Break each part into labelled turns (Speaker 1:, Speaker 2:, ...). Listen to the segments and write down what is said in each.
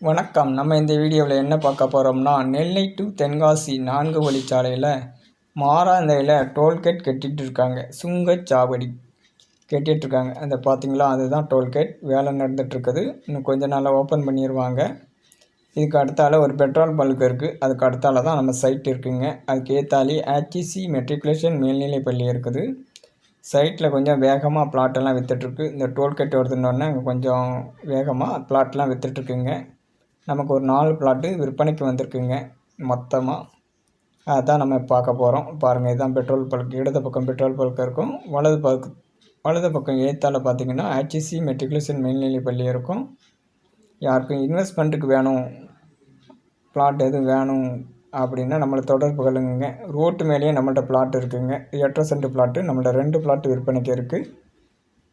Speaker 1: வணக்கம். நம்ம இந்த வீடியோவில் என்ன பார்க்க போகிறோம்னா நெல்லை டு தென்காசி நான்கு வழிச்சாலையில் மாறாந்தையில் டோல்கேட் கட்டிகிட்டு இருக்காங்க. சுங்கச்சாவடி கட்டிகிட்டு இருக்காங்க. அந்த பார்த்தீங்களா? அதுதான் டோல்கேட். வேலை நடந்துகிட்ருக்குது இன்னும் கொஞ்ச நாளில் ஓப்பன் பண்ணிடுவாங்க இதுக்கு அடுத்தால ஒரு பெட்ரோல் பல்க் இருக்குது அதுக்கு அடுத்தால தான் நம்ம சைட் இருக்குங்க. அதுக்கு ஏத்தாலி ஆச்சிசி மெட்ரிகுலேஷன் மேல்நிலைப் பள்ளி இருக்குது. சைட்டில் கொஞ்சம் வேகமாக பிளாட்டெல்லாம் விற்றுட்ருக்கு இந்த டோல்கேட் வருதுன்னொடனே அங்கே கொஞ்சம் வேகமாக பிளாட்லாம் விற்றுட்ருக்குங்க நமக்கு ஒரு நாலு பிளாட்டு விற்பனைக்கு வந்திருக்குங்க மொத்தமாக அதுதான் நம்ம பார்க்க போகிறோம் பாருங்கள் இதுதான் பெட்ரோல் பல்க் இடது பக்கம் பெட்ரோல் பல்க் இருக்கும் வலது பக்கு வலது பக்கம் எழுத்தால் பார்த்தீங்கன்னா ஹெச்சிசி மெட்ரிகுலேஷன் மேல்நிலை பள்ளி இருக்கும். யாருக்கும் இன்வெஸ்ட்மெண்ட்டுக்கு வேணும் பிளாட் எதுவும் வேணும் அப்படின்னா நம்மளை தொடர்பு கொள்ளுங்க ரோட்டு மேலேயே நம்மள்ட்ட பிளாட் இருக்குதுங்க எட்டரை சென்ட் பிளாட்டு நம்மள்ட்ட ரெண்டு பிளாட்டு விற்பனைக்கு இருக்குது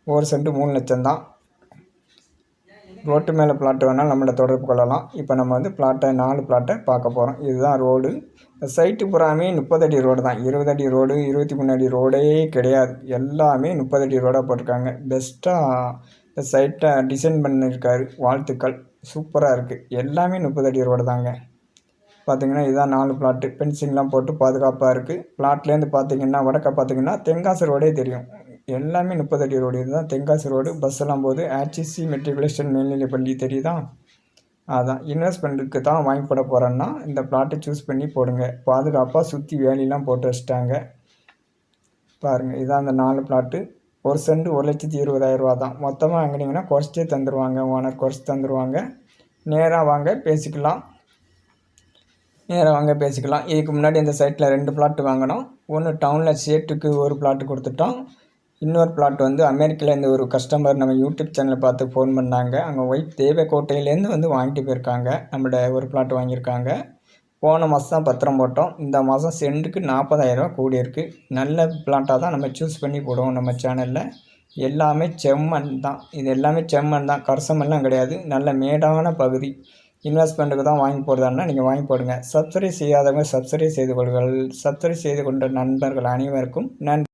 Speaker 1: ஒரு சென்ட்டு மூணு லட்சம் தான். ரோட்டு மேலே பிளாட் வேணால் நம்மளை தொடர்பு கொள்ளலாம். இப்போ நம்ம வந்து பிளாட்டை நாலு பிளாட்டை பார்க்க போகிறோம் இதுதான் ரோடு சைட்டு புறாமே முப்பது அடி ரோடு தான். இருபது அடி ரோடு இருபத்தி மூணு அடி ரோடே கிடையாது. எல்லாமே முப்பது அடி ரோடாக போட்டிருக்காங்க. பெஸ்ட்டாக இந்த சைட்டை டிசைன் பண்ணியிருக்காரு வாழ்த்துக்கள். சூப்பராக இருக்குது எல்லாமே முப்பது அடி ரோடு தாங்க. பார்த்திங்கன்னா இதுதான் நாலு பிளாட்டு பென்சிங்லாம் போட்டு பாதுகாப்பாக இருக்குது பிளாட்லேருந்து பார்த்திங்கன்னா வடக்க பார்த்திங்கன்னா தென்காசி ரோடே தெரியும். எல்லாமே முப்பது அடி ரோடு இதுதான் தென்காசி ரோடு பஸ் எல்லாம் போது ஆர்டிசி மெட்ரிகுலேஷன் மேல்நிலை பள்ளி தெரியுதா? அதான். இன்வெஸ்ட்மெண்ட்டுக்கு தான் வாங்கி போட போகிறேன்னா இந்த பிளாட்டை சூஸ் பண்ணி போடுங்க. பாதுகாப்பாக சுற்றி வேலிலாம் போட்டு வச்சுட்டாங்க. பாருங்கள் இதான் அந்த நாலு பிளாட்டு ஒரு சென்ட் ஒரு லட்சத்தி இருபதாயிரரூவா தான். மொத்தமாக வாங்கினீங்கன்னா குறைச்சே தந்துடுவாங்க ஓனர் குறைச்சி தந்துடுவாங்க நேராக வாங்க பேசிக்கலாம். நேராக வாங்க பேசிக்கலாம். இதுக்கு முன்னாடி இந்த சைட்டில் ரெண்டு பிளாட்டு வாங்கினோம். ஒன்று டவுனில் சேட்டுக்கு ஒரு பிளாட்டு கொடுத்துட்டோம். இன்னொரு பிளாட் வந்து அமெரிக்காலேருந்து ஒரு கஸ்டமர் நம்ம யூடியூப் சேனலை பார்த்து ஃபோன் பண்ணாங்க. அங்கே ஒய்ஃப் தேவக்கோட்டையிலேருந்து வந்து வாங்கிட்டு போயிருக்காங்க. நம்மளோட ஒரு பிளாட் வாங்கியிருக்காங்க. போன மாதம் தான் பத்திரம் போட்டோம். இந்த மாதம் சென்ட்டுக்கு நாற்பதாயிரரூவா கூடி இருக்குது நல்ல பிளாட்டாக தான் நம்ம சூஸ் பண்ணி போடுவோம் நம்ம சேனலில் எல்லாமே செம்மண் தான். இது எல்லாமே செம்மண் தான். கரசமெல்லாம் கிடையாது. நல்ல மேடான பகுதி. இன்வெஸ்ட்மெண்ட்டுக்கு தான் வாங்கி போடுறதானா நீங்கள் வாங்கி போடுங்க. சப்ஸ்கிரைப் செய்யாதவங்க சப்ஸ்கிரைப் செய்து கொள்கள் சப்ஸ்கிரைப் செய்து கொண்ட நண்பர்கள் அனைவருக்கும் நன்றி.